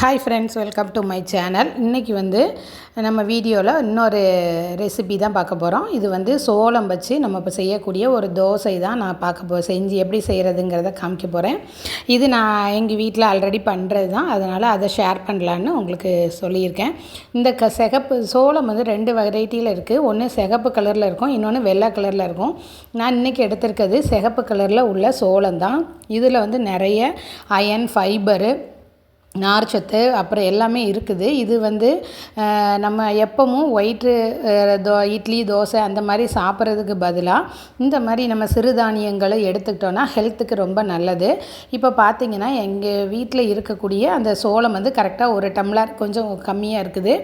Hi friends welcome to my channel இன்றைக்கி வந்து நம்ம வீடியோவில் இன்னொரு ரெசிபி தான் பார்க்க போகிறோம் இது வந்து சோளம் வச்சு நம்ம இப்போ செய்யக்கூடிய ஒரு தோசை தான் நான் பார்க்க போ செஞ்சு எப்படி செய்கிறதுங்கிறத காமிக்க போகிறேன் இது நான் எங்கள் வீட்டில் ஆல்ரெடி பண்ணுறது தான். அதனால் அதை ஷேர் பண்ணலான்னு உங்களுக்கு சொல்லியிருக்கேன். இந்த க சிகப்பு சோளம் வந்து ரெண்டு வெரைட்டியில் இருக்குது ஒன்று சிகப்பு கலரில் இருக்கும் இன்னொன்று வெள்ளை கலரில் இருக்கும். நான் இன்றைக்கி எடுத்திருக்கிறது சிகப்பு கலரில் உள்ள சோளம் தான். இதில் வந்து நிறைய அயன் ஃபைபரு நார்ச்சத்து அப்புறம் எல்லாமே இருக்குது. இது வந்து நம்ம எப்பவும் ஒயிட்டு தோ இட்லி தோசை அந்த மாதிரி சாப்பிட்றதுக்கு பதிலாக இந்த மாதிரி நம்ம சிறுதானியங்களை எடுத்துக்கிட்டோன்னா ஹெல்த்துக்கு ரொம்ப நல்லது. இப்போ பார்த்திங்கன்னா எங்கள் வீட்டில் இருக்கக்கூடிய அந்த சோளம் வந்து கரெக்டாக ஒரு டம்ளர் கொஞ்சம் கம்மியாக இருக்குது.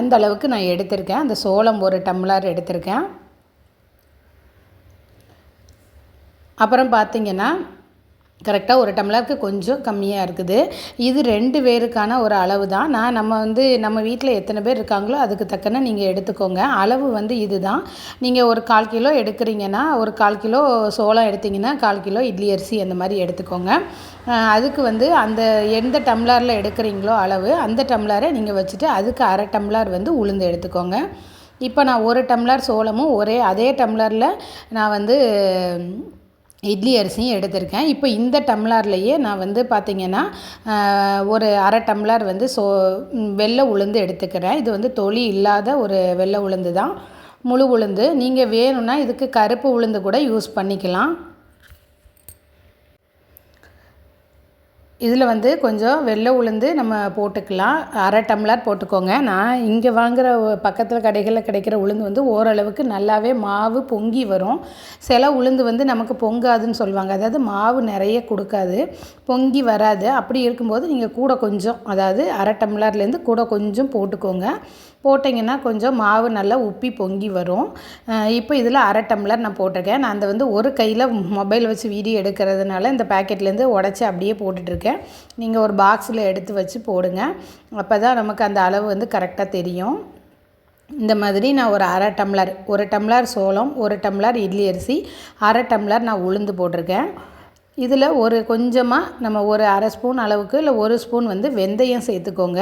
அந்த அளவுக்கு நான் எடுத்திருக்கேன். அந்த சோளம் ஒரு டம்ளர் எடுத்திருக்கேன். அப்புறம் பார்த்திங்கன்னா கரெக்டாக ஒரு டம்ளருக்கு கொஞ்சம் கம்மியாக இருக்குது. இது ரெண்டு பேருக்கான ஒரு அளவு தான். நான் நம்ம வந்து நம்ம வீட்டில் எத்தனை பேர் இருக்காங்களோ அதுக்கு தக்கன நீங்கள் எடுத்துக்கோங்க. அளவு வந்து இது தான் நீங்கள் ஒரு கால் கிலோ எடுக்கிறீங்கன்னா ஒரு கால் கிலோ சோளம் எடுத்திங்கன்னா கால் கிலோ இட்லி அரிசி அந்த மாதிரி எடுத்துக்கோங்க. அதுக்கு வந்து அந்த எந்த டம்ளரில் எடுக்கிறீங்களோ அளவு அந்த டம்ளரை நீங்கள் வச்சுட்டு அதுக்கு அரை டம்ளர் வந்து உளுந்து எடுத்துக்கோங்க. இப்போ நான் ஒரு டம்ளர் சோளமும் ஒரே அதே டம்ளரில் நான் வந்து இட்லி அரிசியும் எடுத்திருக்கேன். இப்போ இந்த டம்ளர்லேயே நான் வந்து பார்த்திங்கன்னா ஒரு அரை டம்ளர் வந்து சோ வெள்ளை உளுந்து எடுத்துக்கிறேன். இது வந்து தொளி இல்லாத ஒரு வெள்ளை உளுந்து தான் முழு உளுந்து. நீங்கள் வேணும்னா இதுக்கு கருப்பு உளுந்து கூட யூஸ் பண்ணிக்கலாம். இதில் வந்து கொஞ்சம் வெள்ளை உளுந்து நம்ம போட்டுக்கலாம். அரை டம்ளர் போட்டுக்கோங்க. நான் இங்கே வாங்குகிற பக்கத்தில் கடைகளில் கிடைக்கிற உளுந்து வந்து ஓரளவுக்கு நல்லாவே மாவு பொங்கி வரும். சில உளுந்து வந்து நமக்கு பொங்காதுன்னு சொல்லுவாங்க. அதாவது மாவு நிறைய கொடுக்காது. பொங்கி வராது. அப்படி இருக்கும்போது நீங்கள் கூட கொஞ்சம் அதாவது அரை டம்ளர்லேருந்து கூட கொஞ்சம் போட்டுக்கோங்க. போட்டிங்கன்னா கொஞ்சம் மாவு நல்லா உப்பி பொங்கி வரும். இப்போ இதில் அரை டம்ளர் நான் போட்டிருக்கேன். நான் அந்த வந்து ஒரு கையில் மொபைல் வச்சு வீடியோ எடுக்கிறதுனால இந்த பேக்கெட்லேருந்து உடச்சி அப்படியே போட்டுட்ருக்கேன். நீங்கள் ஒரு பாக்ஸில் எடுத்து வச்சு போடுங்க. அப்போ தான் நமக்கு அந்த அளவு வந்து கரெக்டாக தெரியும். இந்த மாதிரி நான் ஒரு அரை டம்ளர் ஒரு டம்ளர் சோளம் ஒரு டம்ளர் இட்லி அரிசி அரை டம்ளர் நான் உளுந்து போட்டிருக்கேன். இதில் ஒரு கொஞ்சமாக நம்ம ஒரு அரை ஸ்பூன் அளவுக்கு இல்லை ஒரு ஸ்பூன் வந்து வெந்தயம் சேர்த்துக்கோங்க.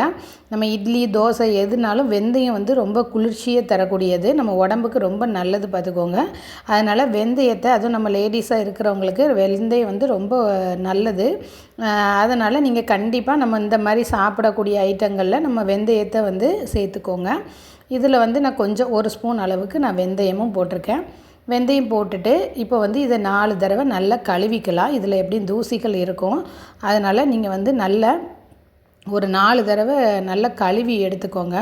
நம்ம இட்லி தோசை எதுனாலும் வெந்தயம் வந்து ரொம்ப குளிர்ச்சியை தரக்கூடியது. நம்ம உடம்புக்கு ரொம்ப நல்லது பார்த்துக்கோங்க. அதனால் வெந்தயத்தை அதுவும் நம்ம லேடிஸாக இருக்கிறவங்களுக்கு வெந்தயம் வந்து ரொம்ப நல்லது. அதனால் நீங்கள் கண்டிப்பாக நம்ம இந்த மாதிரி சாப்பிடக்கூடிய ஐட்டங்களில் நம்ம வெந்தயத்தை வந்து சேர்த்துக்கோங்க. இதில் வந்து நான் கொஞ்சம் ஒரு ஸ்பூன் அளவுக்கு நான் வெந்தயமும் போட்டிருக்கேன். வெந்தயம் போட்டுட்டு இப்போ வந்து இதை நாலு தடவை நல்லா கழுவிக்கலாம். இதில் எப்படியும் தூசிகள் இருக்கும். அதனால் நீங்கள் வந்து நல்ல ஒரு நாலு தடவை நல்லா கழுவி எடுத்துக்கோங்க.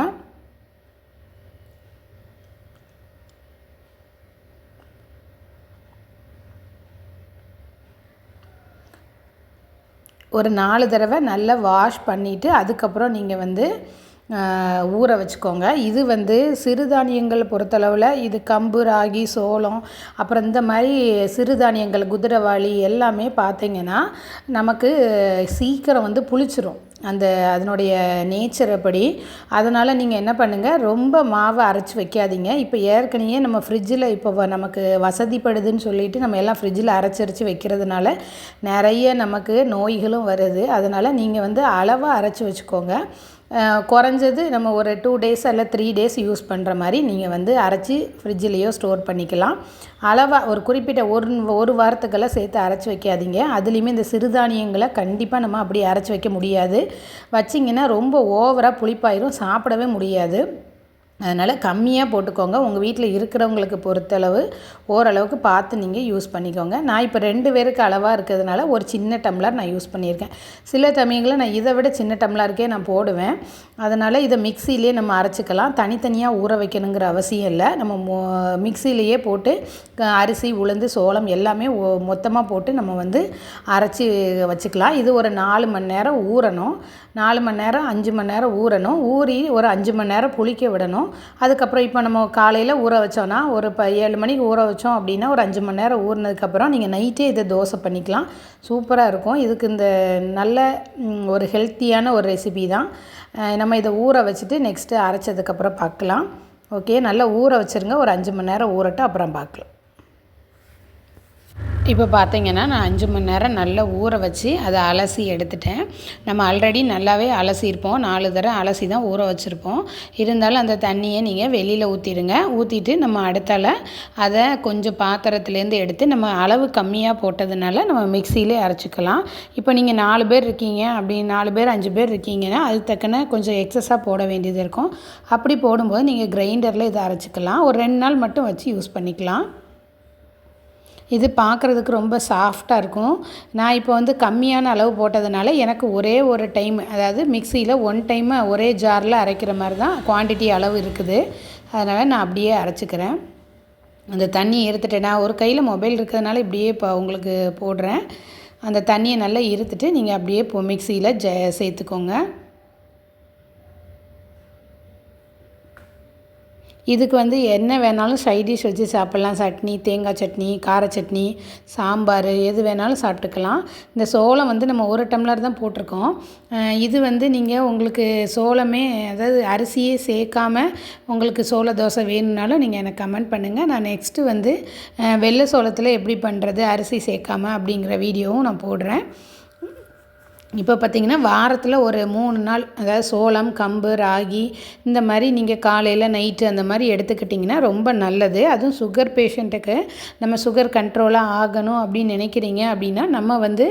ஒரு நாலு தடவை நல்லா வாஷ் பண்ணிவிட்டு அதுக்கப்புறம் நீங்கள் வந்து ஊற வச்சுக்கோங்க. இது வந்து சிறுதானியங்கள் பொறுத்தளவில் இது கம்பு ராகி சோளம் அப்புறம் இந்த மாதிரி சிறுதானியங்கள் குதிரைவாளி எல்லாமே பார்த்திங்கன்னா நமக்கு சீக்கிரம் வந்து புளிச்சிரும். அந்த அதனுடைய நேச்சர் அப்படி. அதனால் நீங்கள் என்ன பண்ணுங்கள் ரொம்ப மாவை அரைச்சி வைக்காதீங்க. இப்போ ஏற்கனவே நம்ம ஃப்ரிட்ஜில் இப்போ நமக்கு வசதிப்படுதுன்னு சொல்லிட்டு நம்ம எல்லாம் ஃப்ரிட்ஜில் அரைச்சி வைக்கிறதுனால நிறைய நமக்கு நோய்களும் வருது. அதனால் நீங்கள் வந்து அளவாக அரைச்சி வச்சுக்கோங்க. குறைஞ்சது நம்ம ஒரு டூ டேஸ் அல்ல த்ரீ டேஸ் யூஸ் பண்ணுற மாதிரி நீங்கள் வந்து அரைச்சி ஃப்ரிட்ஜிலேயோ ஸ்டோர் பண்ணிக்கலாம். அளவாக ஒரு குறிப்பிட்ட ஒரு ஒரு வாரத்துக்கெல்லாம் சேர்த்து அரைச்சி வைக்காதீங்க. அதுலேயுமே இந்த சிறுதானியங்களை கண்டிப்பாக நம்ம அப்படி அரைச்சி வைக்க முடியாது. வச்சிங்கன்னா ரொம்ப ஓவராக புளிப்பாயிரும் சாப்பிடவே முடியாது. அதனால் கம்மியாக போட்டுக்கோங்க. உங்கள் வீட்டில் இருக்கிறவங்களுக்கு பொறுத்தளவு ஓரளவுக்கு பார்த்து நீங்கள் யூஸ் பண்ணிக்கோங்க. நான் இப்போ ரெண்டு பேருக்கு அளவாக இருக்கிறதுனால ஒரு சின்ன டம்ளர் நான் யூஸ் பண்ணியிருக்கேன். சில சமயங்களில் நான் இதை விட சின்ன டம்ளருக்கே நான் போடுவேன். அதனால் இதை மிக்சிலேயே நம்ம அரைச்சிக்கலாம். தனித்தனியாக ஊற வைக்கணுங்கிற அவசியம் இல்லை. நம்ம மிக்சிலேயே போட்டு அரிசி உளுந்து சோளம் எல்லாமே மொத்தமாக போட்டு நம்ம வந்து அரைச்சி வச்சுக்கலாம். இது ஒரு நாலு மணி நேரம் ஊறணும். நாலு மணி நேரம் அஞ்சு மணி நேரம் ஊறணும். ஊறி ஒரு அஞ்சு மணி நேரம் புளிக்க விடணும். அதுக்கப்புறம் இப்போ நம்ம காலையில் ஊற வச்சோன்னா ஒரு இப்போ ஏழு மணிக்கு ஊற வச்சோம் அப்படின்னா ஒரு அஞ்சு மணி நேரம் ஊறினதுக்கப்புறம் நீங்கள் நைட்டே இதை தோசை பண்ணிக்கலாம். சூப்பராக இருக்கும். இதுக்கு இந்த நல்ல ஒரு ஹெல்த்தியான ஒரு ரெசிபி தான். நம்ம இதை ஊற வச்சுட்டு நெக்ஸ்ட்டு அரைச்சதுக்கப்புறம் பார்க்கலாம். ஓகே? நல்லா ஊற வச்சுருங்க. ஒரு அஞ்சு மணி நேரம் ஊறட்டும். அப்புறம் பார்க்கலாம். இப்போ பார்த்தீங்கன்னா நான் அஞ்சு மணி நேரம் நல்லா ஊற வச்சு அதை அலசி எடுத்துட்டேன். நம்ம ஆல்ரெடி நல்லாவே அலசியிருப்போம். நாலு தடவை அலசி தான் ஊற வச்சுருப்போம். இருந்தாலும் அந்த தண்ணியை நீங்கள் வெளியில் ஊற்றிடுங்க ஊற்றிட்டு நம்ம அடுத்தால அதை கொஞ்சம் பாத்திரத்துலேருந்து எடுத்து நம்ம அளவு கம்மியாக போட்டதுனால நம்ம மிக்சியிலே அரைச்சிக்கலாம். இப்போ நீங்கள் நாலு பேர் இருக்கீங்க அப்படி நாலு பேர் அஞ்சு பேர் இருக்கீங்கன்னா அது தக்கன கொஞ்சம் எக்ஸஸாக போட வேண்டியது இருக்கும். அப்படி போடும்போது நீங்கள் கிரைண்டரில் இதை அரைச்சிக்கலாம். ஒரு ரெண்டு நாள் மட்டும் வச்சு யூஸ் பண்ணிக்கலாம். இது பார்க்குறதுக்கு ரொம்ப சாஃப்டாக இருக்கும். நான் இப்போ வந்து கம்மியான அளவு போட்டதுனால எனக்கு ஒரே ஒரு டைம் அதாவது மிக்சியில் ஒன் டைமு ஒரே ஜாரில் அரைக்கிற மாதிரி தான் குவான்டிட்டி அளவு இருக்குது. அதனால் நான் அப்படியே அரைச்சிக்கிறேன். அந்த தண்ணி இருத்துட்டேன் நான் ஒரு கையில் மொபைல் இருக்கிறதுனால இப்படியே இப்போ உங்களுக்கு போடுறேன். அந்த தண்ணியை நல்லா இருத்துட்டு நீங்கள் அப்படியே மிக்சியில் ஜ சேர்த்துக்கோங்க. இதுக்கு வந்து என்ன வேணாலும் சைடிஷ் வச்சு சாப்பிட்லாம். சட்னி தேங்காய் சட்னி கார சட்னி சாம்பார் எது வேணாலும் சாப்பிட்டுக்கலாம். இந்த சோளம் வந்து நம்ம ஒரு டம்ளர் தான் போட்டிருக்கோம். இது வந்து நீங்கள் உங்களுக்கு சோளமே அதாவது அரிசியே சேர்க்காம உங்களுக்கு சோள தோசை வேணும்னாலும் நீங்கள் எனக்கு கமெண்ட் பண்ணுங்கள் நான் நெக்ஸ்ட்டு வந்து வெள்ளை சோளத்தில் எப்படி பண்ணுறது அரிசி சேர்க்காம அப்படிங்கிற வீடியோவும் நான் போடுறேன். இப்போ பார்த்திங்கன்னா வாரத்தில் ஒரு மூணு நாள் அதாவது சோளம் கம்பு ராகி இந்த மாதிரி நீங்கள் காலையில் நைட்டு அந்த மாதிரி எடுத்துக்கிட்டிங்கன்னா ரொம்ப நல்லது. அதுவும் சுகர் பேஷண்ட்டுக்கு நம்ம சுகர் கண்ட்ரோலாக ஆகணும் அப்படின்னு நினைக்கிறீங்க அப்படின்னா நம்ம வந்து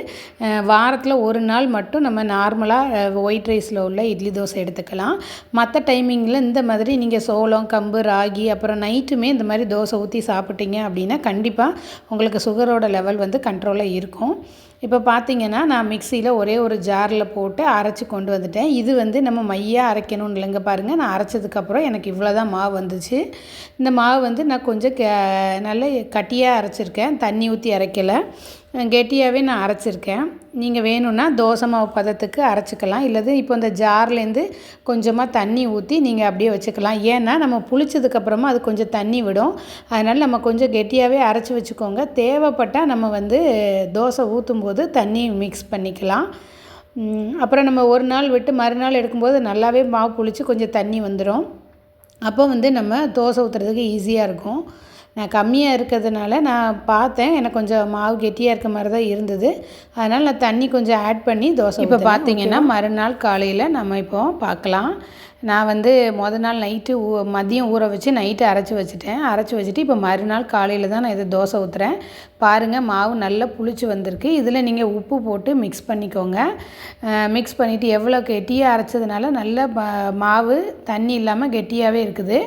வாரத்தில் ஒரு நாள் மட்டும் நம்ம நார்மலாக ஒயிட் ரைஸில் உள்ள இட்லி தோசை எடுத்துக்கலாம். மற்ற டைமிங்கில் இந்த மாதிரி நீங்கள் சோளம் கம்பு ராகி அப்புறம் நைட்டுமே இந்த மாதிரி தோசை ஊற்றி சாப்பிட்டீங்க அப்படின்னா கண்டிப்பாக உங்களுக்கு சுகரோட லெவல் வந்து கண்ட்ரோலாக இருக்கும். இப்போ பார்த்தீங்கன்னா நான் மிக்சியில் ஒரே ஒரு ஜாரில் போட்டு அரைச்சி கொண்டு வந்துட்டேன். இது வந்து நம்ம மையாக அரைக்கணும்னு இல்லைங்க பாருங்கள் நான் அரைச்சதுக்கப்புறம் எனக்கு இவ்வளோ தான் மாவு வந்துச்சு. இந்த மாவு வந்து நான் கொஞ்சம் கே நல்ல கட்டியாக அரைச்சிருக்கேன். தண்ணி ஊற்றி அரைக்கலை. கெட்டியாகவே நான் அரைச்சிருக்கேன். நீங்கள் வேணும்னா தோசை மாவு பதத்துக்கு அரைச்சிக்கலாம். இல்லது இப்போ இந்த ஜார்லேருந்து கொஞ்சமாக தண்ணி ஊற்றி நீங்கள் அப்படியே வச்சுக்கலாம். ஏன்னா நம்ம புளிச்சதுக்கப்புறமா அது கொஞ்சம் தண்ணி விடும். அதனால் நம்ம கொஞ்சம் கெட்டியாகவே அரைச்சி வச்சுக்கோங்க. தேவைப்பட்டால் நம்ம வந்து தோசை ஊற்றும் போது தண்ணி மிக்ஸ் பண்ணிக்கலாம். அப்புறம் நம்ம ஒரு நாள் விட்டு மறுநாள் எடுக்கும்போது நல்லாவே மாவு புளிச்சு கொஞ்சம் தண்ணி வந்துடும் அப்போ வந்து நம்ம தோசை ஊற்றுறதுக்கு ஈஸியாக இருக்கும். நான் கம்மியாக இருக்கிறதுனால நான் பார்த்தேன். எனக்கு கொஞ்சம் மாவு கெட்டியாக இருக்க மாதிரி தான் இருந்தது. அதனால் நான் தண்ணி கொஞ்சம் ஆட் பண்ணி தோசை இப்போ பார்த்தீங்கன்னா மறுநாள் காலையில் நம்ம இப்போ பார்க்கலாம் நான் வந்து மொதல் நாள் நைட்டு ஊ மதியம் ஊற வச்சு நைட்டு அரைச்சி வச்சுட்டேன். அரைச்சி வச்சுட்டு இப்போ மறுநாள் காலையில் தான் நான் இதை தோசை ஊற்றுறேன் பாருங்கள் மாவு நல்லா புளிச்சு வந்திருக்கு. இதில் நீங்கள் உப்பு போட்டு மிக்ஸ் பண்ணிக்கோங்க. மிக்ஸ் பண்ணிவிட்டு எவ்வளோ கெட்டியாக அரைச்சதுனால நல்ல மாவு தண்ணி இல்லாமல் கெட்டியாகவே இருக்குது.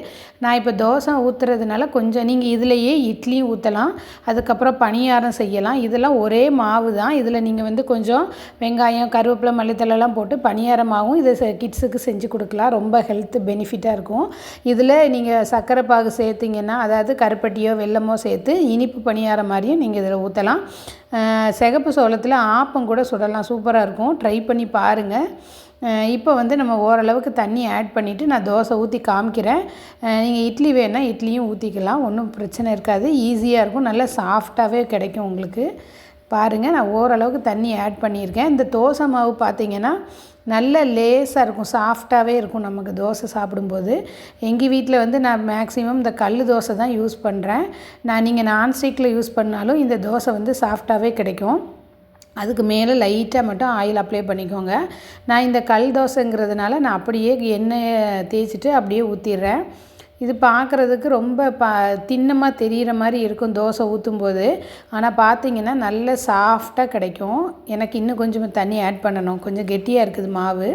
நான் இப்போ தோசை ஊற்றுறதுனால கொஞ்சம் நீங்கள் இதுலேயே இட்லி ஊற்றலாம் அதுக்கப்புறம் பணியாரம் செய்யலாம். இதெல்லாம் ஒரே மாவு தான். இதில் நீங்கள் வந்து கொஞ்சம் வெங்காயம் கருவேப்பிலை மல்லித்தலைலாம் போட்டு பணியாரம் இதை கிட்ஸுக்கு செஞ்சு கொடுக்கலாம். ரொம்ப ஹெல்த் பெனிஃபிட்டாக இருக்கும். இதில் நீங்கள் சர்க்கரை பாகு சேர்த்திங்கன்னா அதாவது கருப்பட்டியோ வெல்லமோ சேர்த்து இனிப்பு பணியாரம் மாதிரியும் நீங்கள் இதில் ஊற்றலாம் சிகப்பு சோளத்தில் ஆப்பம் கூட சுடலாம். சூப்பராக இருக்கும். ட்ரை பண்ணி பாருங்கள் இப்போ வந்து நம்ம ஓரளவுக்கு தண்ணி ஆட் பண்ணிவிட்டு நான் தோசை ஊற்றி காமிக்கிறேன். நீங்கள் இட்லி வேணால் இட்லியும் ஊற்றிக்கலாம் ஒன்றும் பிரச்சனை இருக்காது. ஈஸியாக இருக்கும் நல்லா சாஃப்டாகவே கிடைக்கும் உங்களுக்கு. பாருங்கள் நான் ஓரளவுக்கு தண்ணி ஆட் பண்ணியிருக்கேன். இந்த தோசை மாவு பார்த்திங்கன்னா நல்ல லேஸாக இருக்கும் சாஃப்டாகவே இருக்கும் நமக்கு தோசை சாப்பிடும்போது. எங்கள் வீட்டில் வந்து நான் மேக்ஸிமம் இந்த கல் தோசை தான் யூஸ் பண்ணுறேன் நான் நீங்கள் நான்ஸ்டிக்கில் யூஸ் பண்ணாலும் இந்த தோசை வந்து சாஃப்டாகவே கிடைக்கும். அதுக்கு மேலே லைட்டாக மட்டும் ஆயில் அப்ளை பண்ணிக்கோங்க. நான் இந்த கல் தோசைங்கிறதுனால நான் அப்படியே எண்ணெயை தேய்ச்சிட்டு அப்படியே ஊற்றிடுறேன் இது பார்க்குறதுக்கு ரொம்ப ப திண்ணமாக தெரிகிற மாதிரி இருக்கும் தோசை ஊற்றும் போது ஆனால் பார்த்தீங்கன்னா நல்ல சாஃப்டாக கிடைக்கும். எனக்கு இன்னும் கொஞ்சம் தண்ணி ஆட் பண்ணணும். கொஞ்சம் கெட்டியாக இருக்குது மாவு.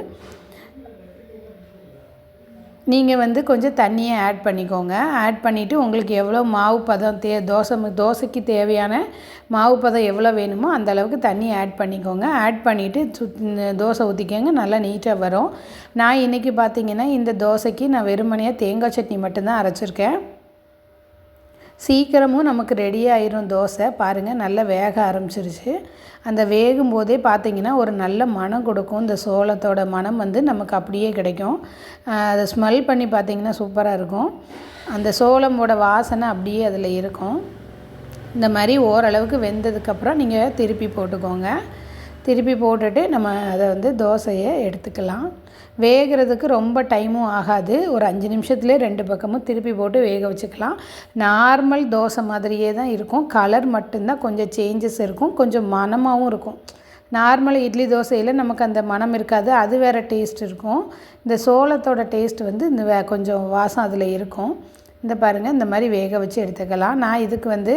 நீங்கள் வந்து கொஞ்சம் தண்ணியை ஆட் பண்ணிக்கோங்க. ஆட் பண்ணிவிட்டு உங்களுக்கு எவ்வளோ மாவு பதம் தே தோசை தோசைக்கு தேவையான மாவு பதம் எவ்வளோ வேணுமோ அந்தளவுக்கு தண்ணி ஆட் பண்ணிக்கோங்க. ஆட் பண்ணிவிட்டு சுத் தோசை ஊற்றிக்கோங்க நல்லா நீட்டாக வரும். நான் இன்றைக்கி பார்த்தீங்கன்னா இந்த தோசைக்கு நான் வெறுமனையாக தேங்காய் சட்னி மட்டும்தான் அரைச்சிருக்கேன். சீக்கிரமும் நமக்கு ரெடி ஆயிரும் தோசை. பாருங்கள் நல்லா வேக ஆரம்பிச்சிருச்சு. அந்த வேகும் போதே பார்த்திங்கன்னா ஒரு நல்ல மனம் கொடுக்கும். இந்த சோளத்தோட மனம் வந்து நமக்கு அப்படியே கிடைக்கும். அதை ஸ்மெல் பண்ணி பார்த்திங்கன்னா சூப்பராக இருக்கும். அந்த சோளமோட வாசனை அப்படியே அதில் இருக்கும். இந்த மாதிரி ஓரளவுக்கு வெந்ததுக்கப்புறம் நீங்கள் திருப்பி போட்டுக்கோங்க. திருப்பி போட்டுட்டு நம்ம அதை வந்து தோசையை எடுத்துக்கலாம். வேகிறதுக்கு ரொம்ப டைமும் ஆகாது. ஒரு அஞ்சு நிமிஷத்துலேயே ரெண்டு பக்கமும் திருப்பி போட்டு வேக வச்சுக்கலாம். நார்மல் தோசை மாதிரியே தான் இருக்கும். கலர் மட்டும்தான். கொஞ்சம் சேஞ்சஸ் இருக்கும். கொஞ்சம் மனமாகவும் இருக்கும். நார்மல் இட்லி தோசையில் நமக்கு அந்த மனம் இருக்காது. அது வேறு டேஸ்ட் இருக்கும். இந்த சோளத்தோட டேஸ்ட் வந்து இந்த வே கொஞ்சம் வாசம் அதில் இருக்கும். இந்த பாருங்கள் இந்த மாதிரி வேக வச்சு எடுத்துக்கலாம். நான் இதுக்கு வந்து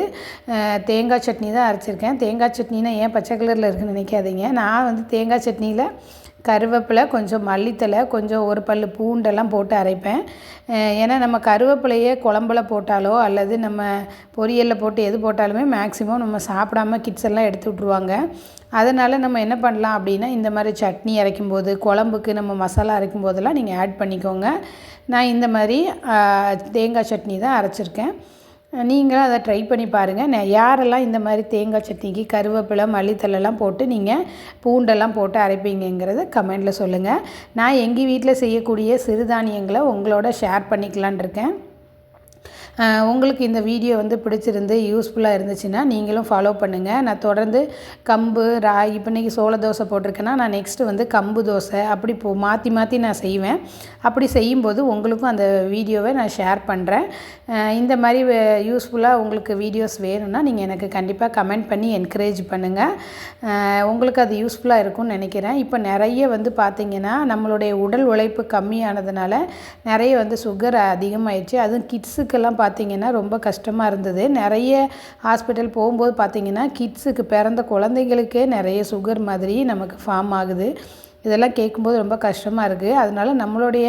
தேங்காய் சட்னி தான் அரைச்சிருக்கேன். தேங்காய் சட்னினா ஏன் பச்சை கலரில் இருக்குன்னு நினைக்காதீங்க. நான் வந்து தேங்காய் சட்னியில் கருவேப்பிலை கொஞ்சம் மல்லித்தலை கொஞ்சம் ஒரு பல் பூண்டெல்லாம் போட்டு அரைப்பேன். ஏன்னா நம்ம கருவேப்பிலையே குழம்புல போட்டாலோ அல்லது நம்ம பொரியலில் போட்டு எது போட்டாலுமே மேக்ஸிமம் நம்ம சாப்பிடாம கிட்ஸ் எல்லாம் எடுத்து விட்ருவாங்க அதனால் நம்ம என்ன பண்ணலாம் அப்படின்னா இந்த மாதிரி சட்னி அரைக்கும் போது குழம்புக்கு நம்ம மசாலா அரைக்கும் போதெல்லாம் நீங்கள் ஆட் பண்ணிக்கோங்க. நான் இந்த மாதிரி தேங்காய் சட்னி தான் அரைச்சிருக்கேன். நீங்களும் அதை ட்ரை பண்ணி பாருங்கள் நான் யாரெல்லாம் இந்த மாதிரி தேங்காய் சட்னிக்கு கருவேப்பிலை மல்லித்தலெல்லாம் போட்டு நீங்கள் பூண்டெல்லாம் போட்டு அரைப்பீங்கிறத கமெண்டில் சொல்லுங்கள் நான் எங்கள் வீட்டில் செய்யக்கூடிய சிறுதானியங்களை உங்களோட ஷேர் பண்ணிக்கலான் இருக்கேன். உங்களுக்கு இந்த வீடியோ வந்து பிடிச்சிருந்து யூஸ்ஃபுல்லாக இருந்துச்சுன்னா நீங்களும் ஃபாலோ பண்ணுங்கள் நான் தொடர்ந்து கம்பு ராகி இப்போ இன்றைக்கி சோள தோசை போட்டிருக்கேன்னா நான் நெக்ஸ்ட்டு வந்து கம்பு தோசை அப்படி போ மாற்றி மாற்றி நான் செய்வேன். அப்படி செய்யும்போது உங்களுக்கும் அந்த வீடியோவை நான் ஷேர் பண்ணுறேன் இந்த மாதிரி யூஸ்ஃபுல்லாக உங்களுக்கு வீடியோஸ் வேணும்னா நீங்கள் எனக்கு கண்டிப்பாக கமெண்ட் பண்ணி என்கரேஜ் பண்ணுங்கள் உங்களுக்கு அது யூஸ்ஃபுல்லாக இருக்கும்னு நினைக்கிறேன். இப்போ நிறைய வந்து பார்த்திங்கன்னா நம்மளுடைய உடல் உழைப்பு கம்மியானதுனால நிறைய வந்து சுகர் அதிகமாகிடுச்சு அதுவும் கிட்ஸுக்கெல்லாம் பார்த்திங்கன்னா ரொம்ப கஷ்டமாக இருந்தது. நிறைய ஹாஸ்பிட்டல் போகும்போது பார்த்திங்கன்னா கிட்ஸுக்கு பிறந்த குழந்தைங்களுக்கே நிறைய சுகர் மாதிரி நமக்கு ஃபார்ம் ஆகுது. இதெல்லாம் கேட்கும்போது ரொம்ப கஷ்டமாக இருக்குது அதனால் நம்மளுடைய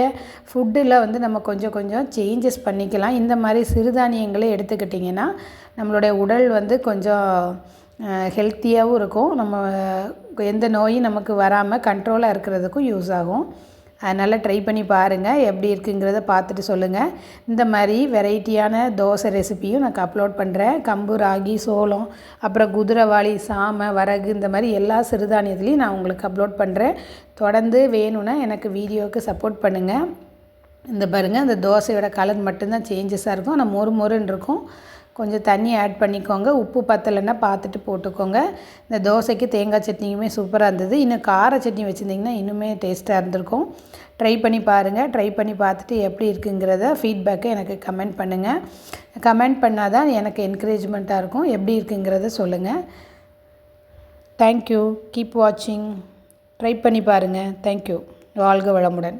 ஃபுட்டில் வந்து நம்ம கொஞ்சம் கொஞ்சம் சேஞ்சஸ் பண்ணிக்கலாம். இந்த மாதிரி சிறுதானியங்களை எடுத்துக்கிட்டிங்கன்னா நம்மளுடைய உடல் வந்து கொஞ்சம் ஹெல்த்தியாகவும் இருக்கும். நம்ம எந்த நோயும் நமக்கு வராமல் கண்ட்ரோலாக இருக்கிறதுக்கும் யூஸ் ஆகும். அதனால் ட்ரை பண்ணி பாருங்கள் எப்படி இருக்குங்கிறத பார்த்துட்டு சொல்லுங்கள் இந்த மாதிரி வெரைட்டியான தோசை ரெசிப்பியும் நான் அப்லோட் பண்ணுறேன் கம்பு ராகி சோளம் அப்புறம் குதிரைவாளி சாமை வரகு இந்த மாதிரி எல்லா சிறுதானியத்துலேயும் நான் உங்களுக்கு அப்லோட் பண்ணுறேன் தொடர்ந்து வேணும்னா எனக்கு வீடியோவுக்கு சப்போர்ட் பண்ணுங்கள் இந்த பாருங்கள் அந்த தோசையோட கலர் மட்டும்தான் சேஞ்சஸாக இருக்கும். ஆனால் மொறு மொறுன்னு இருக்கும். கொஞ்சம் தண்ணி ஆட் பண்ணிக்கோங்க. உப்பு பத்தலைன்னா பார்த்துட்டு போட்டுக்கோங்க. இந்த தோசைக்கு தேங்காய் சட்னியுமே சூப்பராக இருந்தது. இன்னும் கார சட்னி வச்சுருந்திங்கன்னா இன்னுமே டேஸ்ட்டாக இருந்திருக்கும். ட்ரை பண்ணி பாருங்கள் ட்ரை பண்ணி பார்த்துட்டு எப்படி இருக்குங்கிறத ஃபீட்பேக்கை எனக்கு கமெண்ட் பண்ணுங்கள் கமெண்ட் பண்ணால் தான் எனக்கு என்கரேஜ்மெண்ட்டாக இருக்கும். எப்படி இருக்குங்கிறத சொல்லுங்கள் தேங்க்யூ கீப் வாட்சிங் ட்ரை பண்ணி பாருங்கள் தேங்க்யூ வாழ்க வளமுடன்.